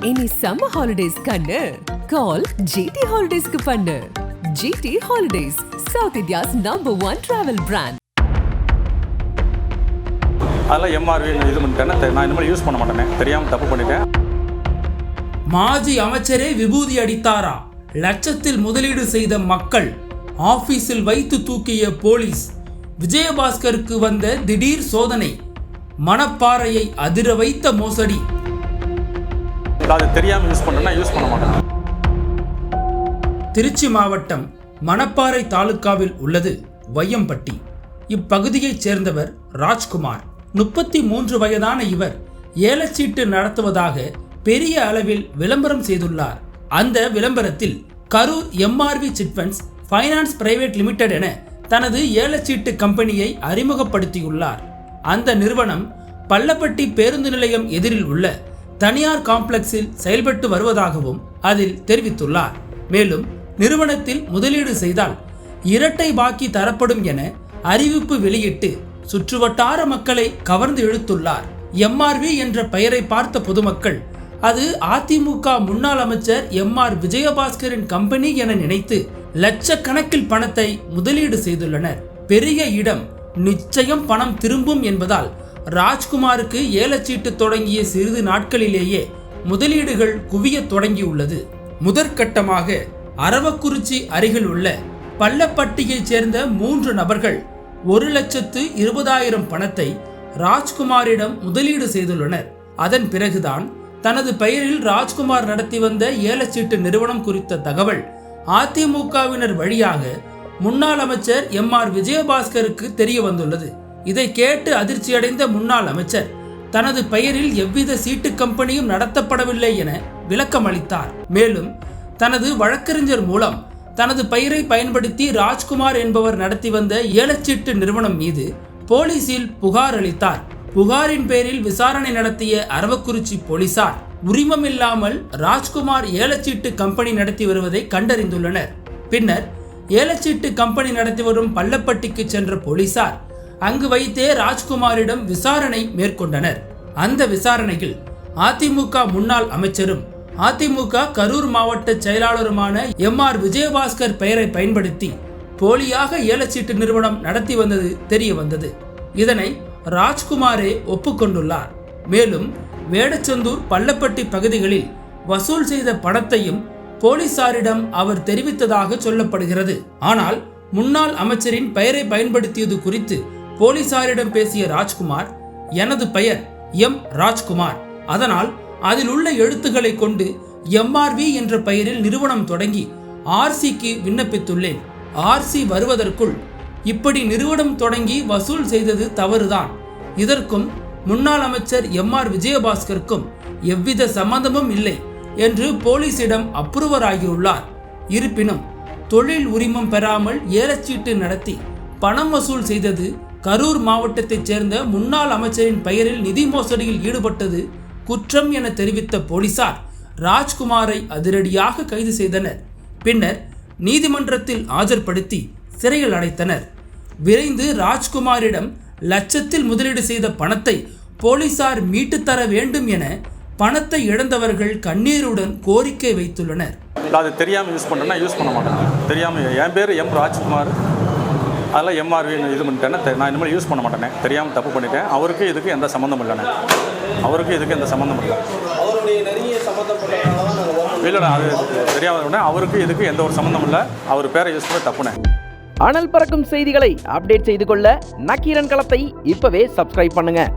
இனி summer holidays கண்ணு. கால் GT ஹாலிடேஸ்க்கு பண்ணு. GT holidays south India's number one travel brand அதெல்லாம் எம்ஆர்வி இது பண்ணிட்டேன்னா தெ- நான் இனிமேல் யூஸ் பண்ண மாட்டேனே. தெரியாமல் தப்பு பண்ணிட்டேன். மாஜி அமைச்சரே விபூதி அடித்தாரா? லட்சத்தில் முதலீடு செய்த மக்கள் ஆபீஸில் வைத்து தூக்கிய போலீஸ். விஜயபாஸ்கருக்கு வந்த திடீர் சோதனை. மணப்பாறையை அதிர வைத்த மோசடி. அது தெரியாமல் யூஸ் பண்ணுறேன்னா யூஸ் பண்ண மாட்டேன் திருச்சி மாவட்டம் மணப்பாறை தாலுக்காவில் உள்ளது வையம்பட்டி. இப்பகுதியைச் சேர்ந்தவர் ராஜ்குமார். முப்பத்தி மூன்று வயதான இவர் ஏலச்சீட்டு நடத்துவதாக பெரிய அளவில் விளம்பரம் செய்துள்ளார். அந்த விளம்பரத்தில் Karur MRV chit funds finance private limited என தனது ஏலச்சீட்டு கம்பெனியை அறிமுகப்படுத்தியுள்ளார். அந்த நிறுவனம் பள்ளப்பட்டி பேருந்து நிலையம் எதிரில் உள்ள தனியார் காம்ப்ளெக்ஸில் செயல்பட்டு வருவதாகவும் அதில் தெரிவித்துள்ளார். மேலும் நிறுவனத்தில் முதலீடு செய்தால் இரட்டை பாக்கி தரப்படும் என அறிவிப்பு வெளியிட்டு சுற்றுவட்டார மக்களை கவர்ந்து இழுத்துள்ளார். எம்ஆர்வி என்ற பெயரை பார்த்த பொதுமக்கள் அது அதிமுக முன்னாள் அமைச்சர் எம் ஆர் விஜயபாஸ்கரின் கம்பெனி என நினைத்து லட்சக்கணக்கில் பணத்தை முதலீடு செய்துள்ளனர். பெரிய இடம் நிச்சயம் பணம் திரும்பும் என்பதால் ராஜ்குமாருக்கு ஏலச்சீட்டு தொடங்கிய சிறிது நாட்களிலேயே முதலீடுகள் குவிய தொடங்கியுள்ளது. முதற்கட்டமாக அரவக்குறிச்சி அருகில் உள்ள பள்ளப்பட்டியைச் சேர்ந்த மூன்று நபர்கள் ஒரு லட்சத்து இருபதாயிரம் பணத்தை ராஜ்குமாரிடம் முதலீடு செய்துள்ளனர். அதன் பிறகுதான் தனது பெயரில் ராஜ்குமார் நடத்தி வந்த ஏலச்சீட்டு நிறுவனம் குறித்த தகவல் அதிமுகவினர் வழியாக முன்னாள் அமைச்சர் எம் ஆர் விஜயபாஸ்கருக்கு தெரிய வந்துள்ளது. இதை கேட்டு அதிர்ச்சியடைந்த முன்னாள் அமைச்சர் தனது பெயரில் எவ்வித சீட்டு கம்பெனியும் நடத்தப்படவில்லை என விளக்கம் அளித்தார். மேலும் தனது வழக்கறிஞர் மூலம் தனது பெயரை பயன்படுத்தி ராஜ்குமார் என்பவர் நடத்தி வந்த ஏலச்சீட்டு நிறுவனம் மீது போலீசில் புகார் அளித்தார். புகாரின் பேரில் விசாரணை நடத்திய அரவக்குறிச்சி போலீசார் உரிமமில்லாமல் ராஜ்குமார் ஏலச்சீட்டு கம்பெனி நடத்தி வருவதை கண்டறிந்துள்ளனர். பின்னர் ஏலச்சீட்டு கம்பெனி நடத்தி வரும் பள்ளப்பட்டிக்கு சென்ற போலீசார் அங்கு வைத்தே ராஜ்குமாரிடம் விசாரணை மேற்கொண்டனர். அந்த விசாரணையில் அதிமுக முன்னாள் அமைச்சரும் அதிமுக கரூர் மாவட்ட செயலாளருமான எம் ஆர் விஜயபாஸ்கர் பெயரை பயன்படுத்தி போலியாக ஏலச்சீட்டு நிறுவனம் நடத்தி வந்தது தெரிய வந்தது. இதனை ராஜ்குமாரே ஒப்புக்கொண்டுள்ளார். மேலும் வேடச்சந்தூர் பள்ளப்பட்டி பகுதிகளில் வசூல் செய்த பணத்தையும் போலீசாரிடம் அவர் தெரிவித்ததாக சொல்லப்படுகிறது. ஆனால் முன்னாள் அமைச்சரின் பெயரை பயன்படுத்தியது குறித்து போலீசாரிடம் பேசிய ராஜ்குமார் எனது பெயர் எம். ராஜ்குமார். அதனால் அதில் உள்ள எழுத்துக்களை கொண்டு எம்ஆர்வி என்ற பெயரில் நிறுவனம் தொடங்கி ஆர்சிக்கு விண்ணப்பித்துள்ளேன். ஆர்சி வருவதற்குள் இப்படி நிறுவனம் தொடங்கி வசூல் செய்தது தவறுதான். இதற்கும் முன்னாள் அமைச்சர் எம் ஆர் விஜயபாஸ்கருக்கும் எவ்வித சம்பந்தமும் இல்லை என்று போலீசிடம் அப்ரூவர் ஆகியுள்ளார் இருப்பினும் தொழில் உரிமம் பெறாமல் ஏலச்சீட்டு நடத்தி பணம் வசூல் செய்தது கரூர் மாவட்டத்தைச் சேர்ந்த முன்னாள் அமைச்சரின் பெயரில் நிதி மோசடியில் ஈடுபட்டது குற்றம் என தெரிவித்த போலீசார் ராஜ்குமாரை அதிரடியாக கைது செய்தனர். பின்னர் நீதிமன்றத்தில் ஆஜர்படுத்தி சிறையில் அடைத்தனர். விரைந்து ராஜ்குமாரிடம் லட்சத்தில் முதலீடு செய்த பணத்தை போலீசார் மீட்டுத் தர வேண்டும் என பணத்தை இழந்தவர்கள் கண்ணீருடன் கோரிக்கை வைத்துள்ளனர். அது தெரியாமல் யூஸ் பண்ணுறேன்னா யூஸ் பண்ண மாட்டேன் தெரியாமல் என் பேர் எம் ராஜ்குமார். அதெல்லாம் எம்ஆர்வி இது பண்ணிட்டேன்னா தெ- நான் இனிமேல் யூஸ் பண்ண மாட்டேனே. தெரியாமல் தப்பு பண்ணிட்டேன். அவருக்கு இதுக்கு எந்த சம்மந்தம் இல்லைண்ணே. அவருக்கு இதுக்கு எந்த சம்மந்தம் இல்லை. இல்லைண்ணா அது தெரியாத அவருக்கு இதுக்கு எந்த ஒரு சம்மந்தம் இல்லை. அவர் பேரை யூஸ் பண்ண தப்புனேன் அனல் பறக்கும் செய்திகளை அப்டேட் செய்து கொள்ள நக்கீரன் களத்தை இப்பவே சப்ஸ்கிரைப் பண்ணுங்க.